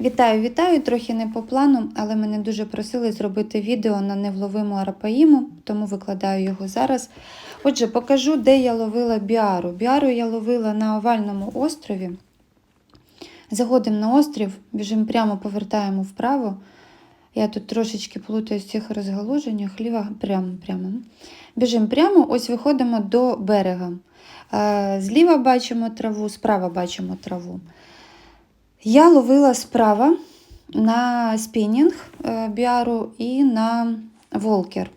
Вітаю, вітаю! Трохи не по плану, але мене дуже просили зробити відео на невловиму арапаїму, тому викладаю його зараз. Отже, покажу, де я ловила біару. Біару я ловила на овальному острові. Заходимо на острів, біжимо прямо, повертаємо вправо. Я тут трошечки плутаю в цих розгалуженнях, ліва прямо, прямо. Біжимо прямо, ось виходимо до берега. Е, Зліва бачимо траву, справа бачимо траву. Я ловила справа на спінінг е, біару і на волкер.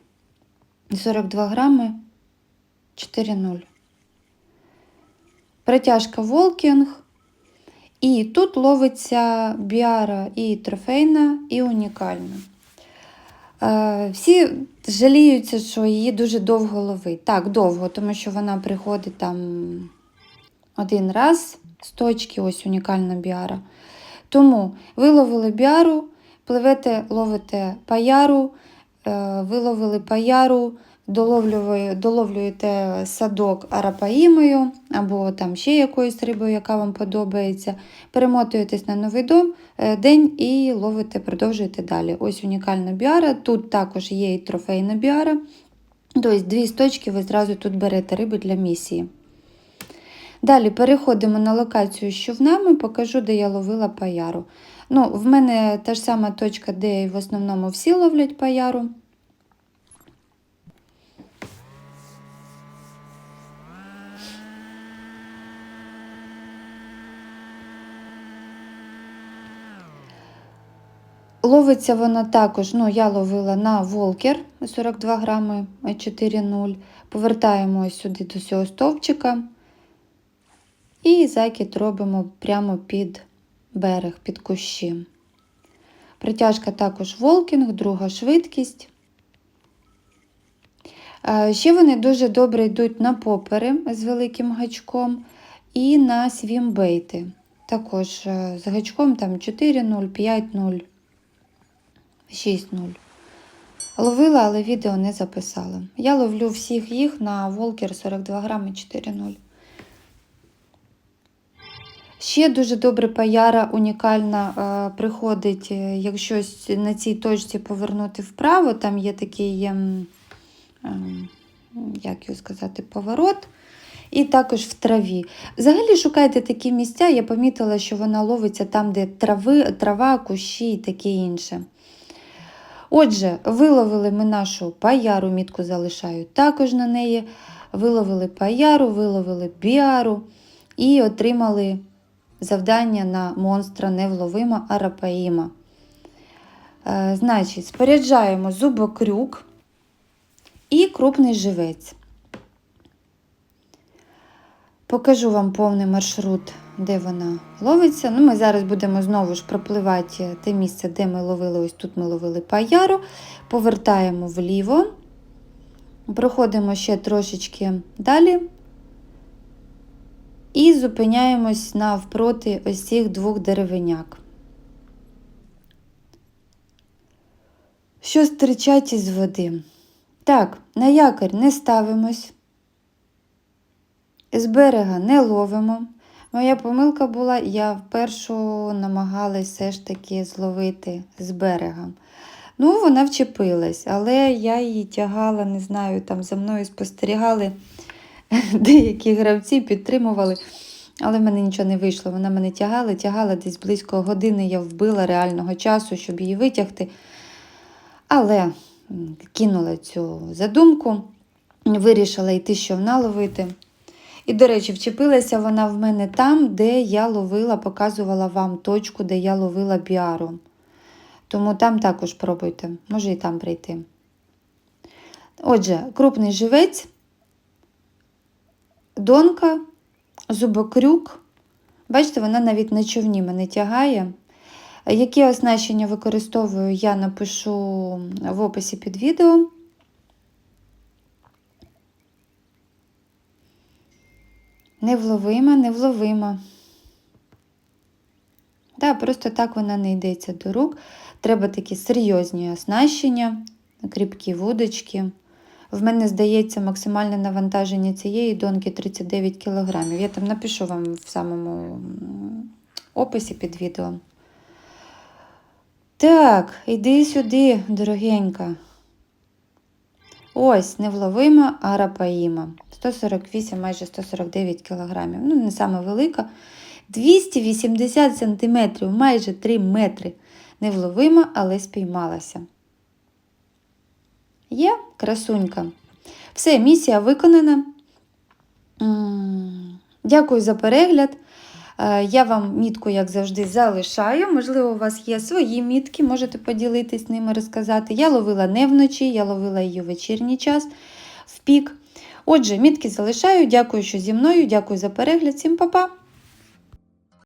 42 грами 4,0. Притяжка волкінг. І тут ловиться біара і трофейна, і унікальна. Е, Всі жаліються, що її дуже довго ловить. Так, довго, тому що вона приходить там один раз з точки, ось унікальна біара. Тому виловили біару, пливете, ловите паяру, е, виловили паяру, доловлюєте садок арапаїмою або там ще якоюсь рибою, яка вам подобається. Перемотуєтесь на новий дом, е, день і ловите, продовжуєте далі. Ось унікальна біара. Тут також є і трофейна біара. Тобто дві з точки ви зразу тут берете риби для місії. Далі переходимо на локацію з човнами, покажу, де я ловила паяру. Ну, в мене та ж сама точка, де в основному всі ловлять паяру. Ловиться вона також, ну, я ловила на волкер 42 грами 4,0. Повертаємось сюди до цього стовпчика. І закид робимо прямо під берег, під кущі. Притяжка також волкінг, друга швидкість. Е, Ще вони дуже добре йдуть на попери з великим гачком і на свімбейти. Також е, з гачком там 4-0, 5-0, 6-0. Ловила, але відео не записала. Я ловлю всіх їх на волкер 42 грами 4-0. Ще дуже добре паяра унікальна е, приходить, е, якщо на цій точці повернути вправо, там є такий, ем, ем, як його сказати, поворот. І також в траві. Взагалі шукайте такі місця. Я помітила, що вона ловиться там, де трави, трава, кущі і таке інше. Отже, виловили ми нашу паяру, мітку залишаю також на неї. Виловили паяру, виловили біару і отримали завдання на монстра невловима арапаїма. Е, значить, споряджаємо зубокрюк і крупний живець. Покажу вам повний маршрут, де вона ловиться. Ну, Ми зараз будемо знову ж пропливати те місце, де ми ловили. Ось тут ми ловили паяру. Повертаємо вліво, проходимо ще трошечки далі. І зупиняємось навпроти ось цих двох деревиняк. Що стричать із води? Так, на якорь не ставимось, з берега не ловимо. Моя помилка була, я впершу намагалась все ж таки зловити з берега. Ну, вона вчепилась, але я її тягала, не знаю, там за мною спостерігали деякі гравці, підтримували. Але в мене нічого не вийшло. Вона мене тягала, тягала десь близько години я вбила реального часу, щоб її витягти. Але кинула цю задумку, вирішила йти човна ловити. І, до речі, вчепилася вона в мене там, де я ловила, показувала вам точку, де я ловила біару. Тому там також пробуйте, може і там прийти. Отже, крупний живець, донка, зубокрюк. Бачите, вона навіть на човні мене тягає. Які оснащення використовую, я напишу в описі під відео. Невловима, невловима. Да, просто так вона не йдеться до рук. Треба такі серйозні оснащення, кріпкі вудочки. В мене, здається, максимальне навантаження цієї донки 39 кг. Я там напишу вам в самому описі під відео. Так, іди сюди, дорогенька. Ось невловима арапаїма. 148, майже 149 кілограмів. Ну, не саме велика. 280 сантиметрів, майже 3 метри. Невловима, але спіймалася. Є красунька. Все, місія виконана. Дякую за перегляд. Е, Я вам мітку, як завжди, залишаю. Можливо, у вас є свої мітки, можете поділитись ними, розказати. Я ловила не вночі, я ловила її у вечірній час, в пік. Отже, мітки залишаю. Дякую, що зі мною. Дякую за перегляд. Всім па-па!